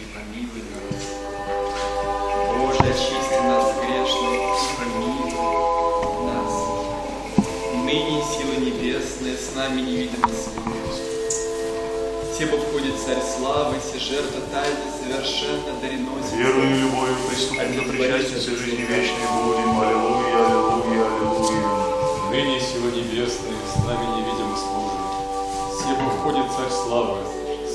и помилуй нас. Боже, очисти нас грешных и помилуй нас. Ныне силы небесные с нами невидимо служат. Себо входит Царь Славы, все жертва тайны совершенно дареносит. И любовью приступим до причастницы жизни вечной будем. Аллилуйя, аллилуйя, аллилуйя. Ныне силы небесные с нами невидимо служит. Себо входит Царь Славы,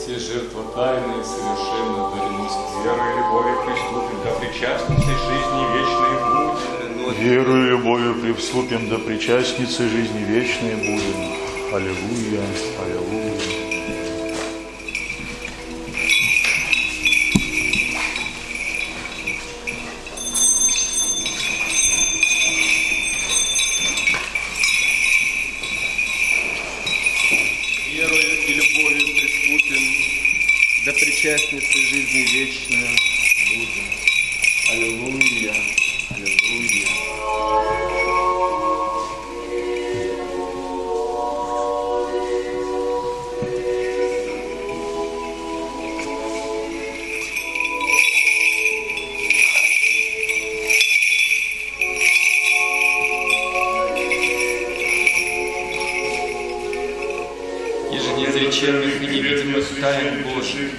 все жертва тайные совершенно дареносит. Верой и любовью приступим до причастницы жизни вечной будем. Верою и любовью приступим до причастницы жизни вечной будем. Аллилуйя, аллилуйя. Аллилуйя, аллилуйя. Иже неизреченных и невидимых тайн Божьих,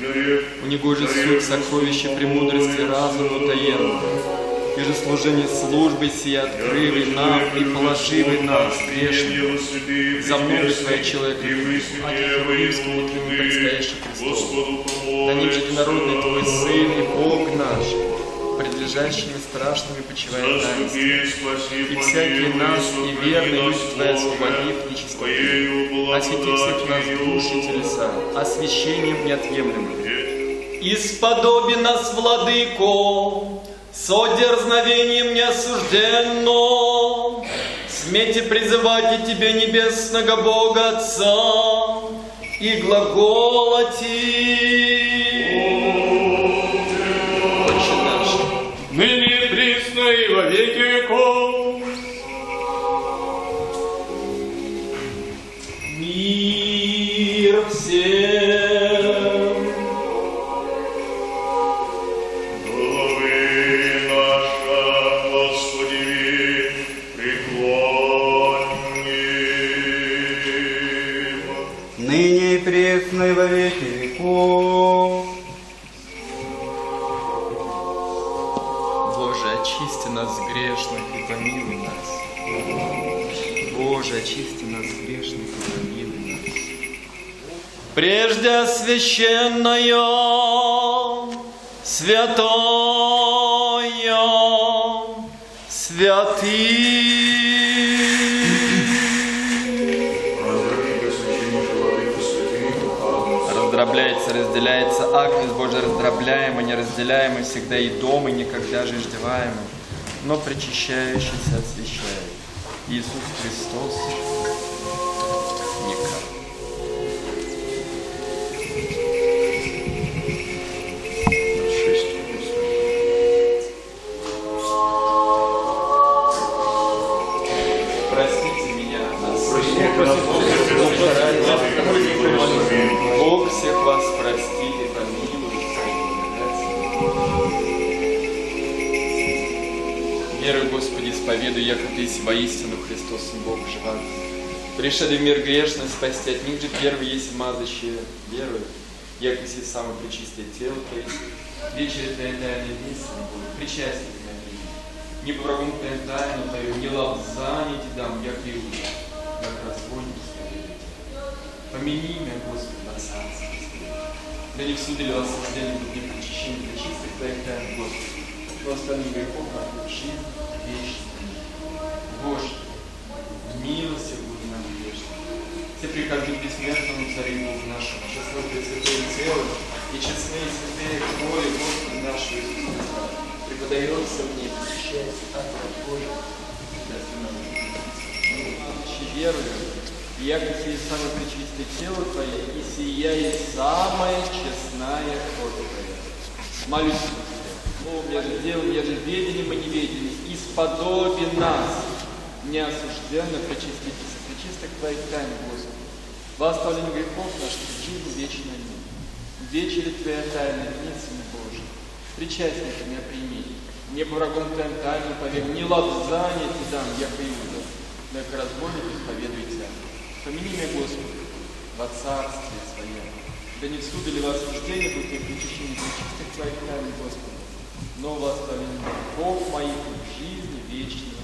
у Него же суть сокровища премудрости разума таенного. И же служение службы сия открывай нам и положивай нас, грешных, за много Твоя человека, а Римскому Твоему предстоящий престол. На ним же единородный Твой Сын и Бог наш, предлежащими страшными почивает таинстве. И всякий нас и верный люди Твои освободив нечистоты, освети всех нас души и телеса, освящением неотъемлемым. Исподоби нас, Владыко, со дерзновением неосужденным, смейте призывать и Тебе, небесного Бога Отца, и глаголати. Очисти нас грешных и помилуй нас. Боже, очисти нас грешных и помилуй нас. Прежде священное, святое, святый. Разделяется, Агнец Божий раздробляемый, неразделяемый, всегда и дома, и никогда же иждеваемый, но причащающийся освящает. Иисус Христос есть воистину Христос, Сын Бог живак. Пришли в мир грешный спасти, от них же первый есть мазащие. Верую, яко си самое причистое тело Твое, вечере Твоя тайна вместе будет, причастие Твоя не по врагам тайну Твою, не лапзание Ти дам, яко Иуда, как разбойник Помяни меня, Господи, во царстве Твоем. Да не в суде ли вас осуждение будет не в причащении причистых Твоих тайн, Господи, но остальных грехов на жизнь вечную. Боже, милости буди нам грешным. Все прихожу к бессмертному Царю Богу нашему, честно Пресвятое тело и честные святые крови Господа нашего Иисуса Христа, преподается мне причащаясь от Божия. верую, и яко сие самое пречистое тело Твое, и сия есть самая честная кровь Твоя. Молюсь за Тебя, словом, я же делом, я же ведением и неведением, исподоби нас, неосужденно причаститесь, причистых Твоих тайн, Господи. Во оставлении грехов наших, жизнь вечная мир. Вечере Твоя тайна, единственный Божий. Причастника меня прими, не по врагом Твоим тайну поверь, не лапзание Ти дам, яко Иуда, но яко разбойник исповедуй Тебя. Помяни меня, Господи, во царстве Своем. Да не в суде ли вас суждение будет и причащение причистых Твоих тайн, Господи, но во оставлении грехов моих в жизни вечной.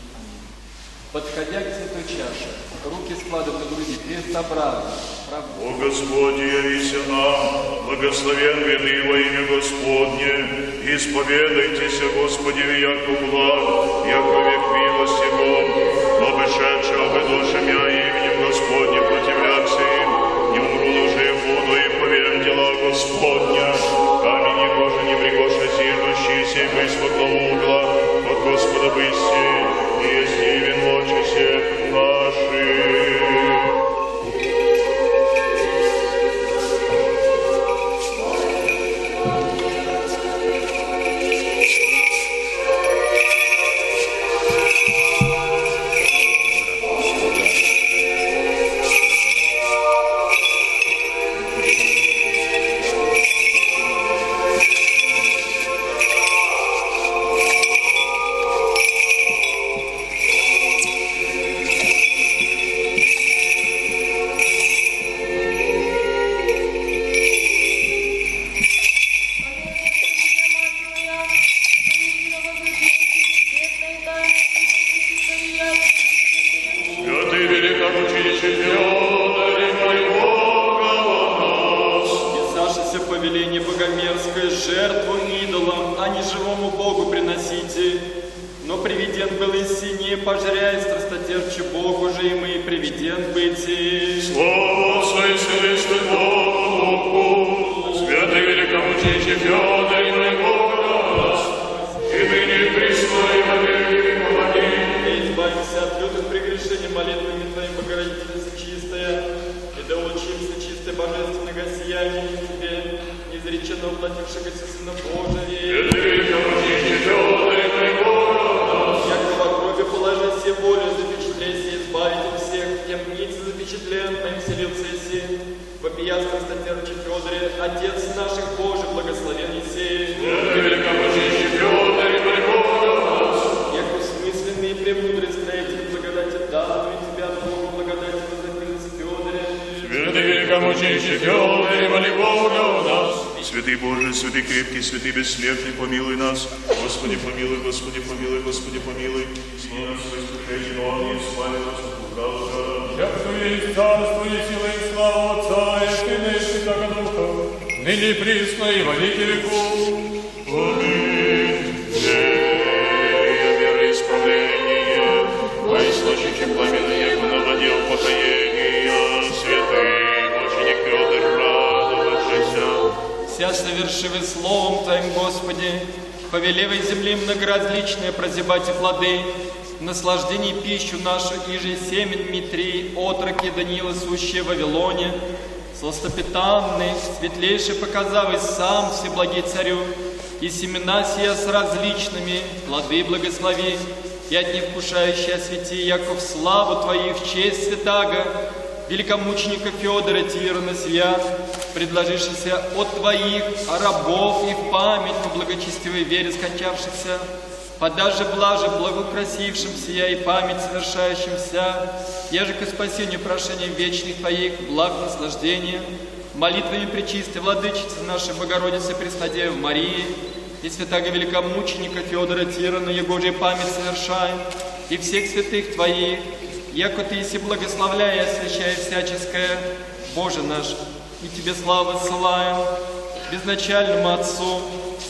Подходя к святой чаше, руки складывай на груди, крестообразно. О Господи, явися нам, благословен вины во имя Господне, исповедайтесь, Господи, яко благ, яко век милости повеление богомерзкое, жертву идолам, а не живому Богу приносите. Но приведен был из сине, пожряя страстотерпче Богу же, и мы приведен быть. Слава Отцу и Сыну и Святому Духу, святый Бога о нас, и ныне и и во веки веков. Аминь. И избавимся от лютых прегрешений молитвами Твоим, Богородительница чистая, и да улучшимся чистой божественного сияния в Тебе, неизреченно воплотившегося Сына Божия. Нас. Святый Боже, святый крепкий, святый бессмертный, помилуй нас. Господи, помилуй, Господи, помилуй, Господи, помилуй. Снова свои служения, но он не спали нас от лукавого. Як то есть царство и сила и слава Отца и Сына и Святого Духа, ныне и присно и во веки веков. Вся совершивый словом Твоим, Господи, повелевай земли многоразличные прозябать и плоды, в наслаждении пищу нашу, иже семен Митрий, отроки Даниила, сущие в Вавилоне, сластопитанный, светлейший показавый сам Всеблагий Царю, и семена сия с различными, плоды благослови, и от них вкушающие освети, яко в славу Твою, в честь святаго, великомученика Федора Тирана сия, предложившийся от Твоих рабов и в память по благочестивой вере скончавшихся, подаже блаже благокрасившим сия и память совершающимся, еже ко спасению прошением вечных Твоих, благ наслаждения, молитвами пречистой Владычицы нашей Богородицы Преснодевы Марии и святаго великомученика Федора Тирана, Его же память совершаем, и всех святых Твоих, яко Ты иси благословляя и освящая всяческое, Боже наш, и Тебе славу ссылаем, безначальному Отцу,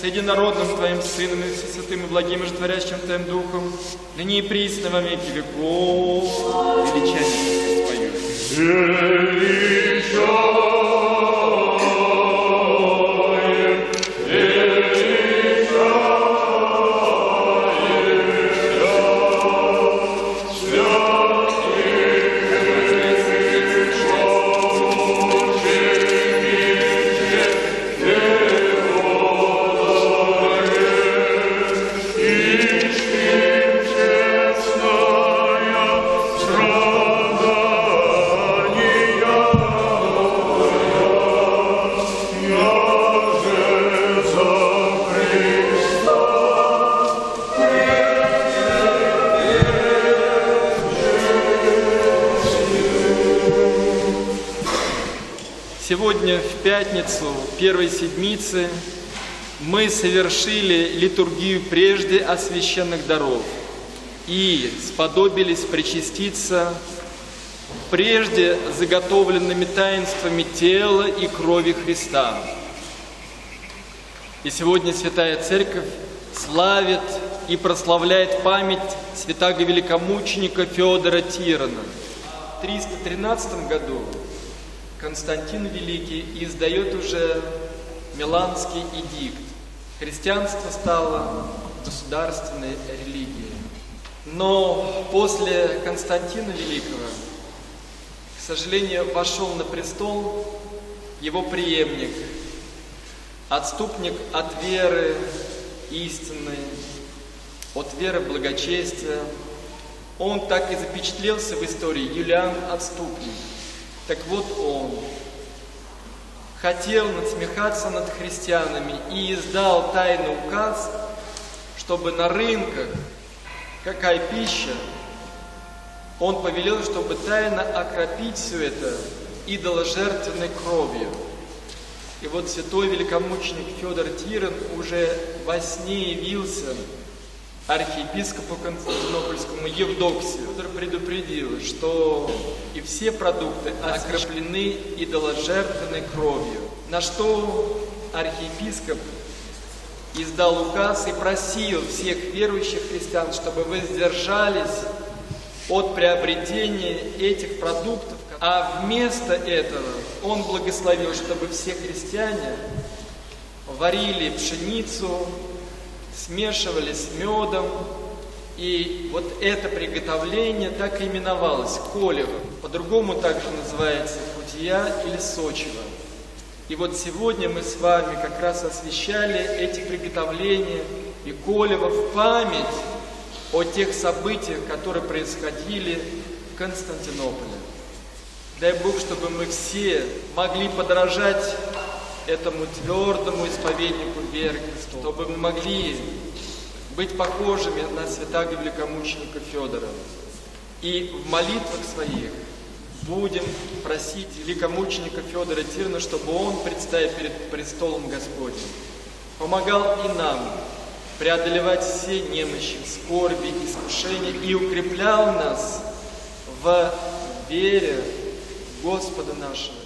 с единородным Твоим Сыном и святым и благим и животворящим Твоим Духом, ныне и присно во веки веков. Величайно спою. Сегодня, в пятницу первой седмицы, мы совершили литургию прежде освященных даров и сподобились причаститься прежде заготовленными таинствами тела и крови Христа. И сегодня Святая Церковь славит и прославляет память святаго великомученика Федора Тирана. В 313 году Константин Великий издает уже Миланский эдикт. Христианство стало государственной религией. Но после Константина Великого, к сожалению, вошел на престол его преемник, отступник от веры истинной, от веры благочестия. Он так и запечатлелся в истории Юлиан Отступник. Так вот он хотел надсмехаться над христианами и издал тайный указ, чтобы на рынках, какая пища, он повелел, чтобы тайно окропить все это идоложертвенной кровью. И вот святой великомученик Федор Тирон уже во сне явился архиепископу Константинопольскому Евдоксию. Предупредил, что и все продукты окроплены идоложертвенной кровью. На что архиепископ издал указ и просил всех верующих христиан, чтобы воздержались от приобретения этих продуктов, а вместо этого он благословил, чтобы все христиане варили пшеницу, смешивали с медом, и вот это приготовление так и именовалось колево. По-другому также называется кутия или сочево. И вот сегодня мы с вами как раз освещали эти приготовления и колево в память о тех событиях, которые происходили в Константинополе. Дай Бог, чтобы мы все могли подражать этому твердому исповеднику веры Христу, чтобы мы могли быть похожими на святаго великомученика Федора. И в молитвах своих будем просить великомученика Федора Тирна, чтобы он, предстоя перед престолом Господним, помогал и нам преодолевать все немощи, скорби, искушения и укреплял нас в вере Господа нашего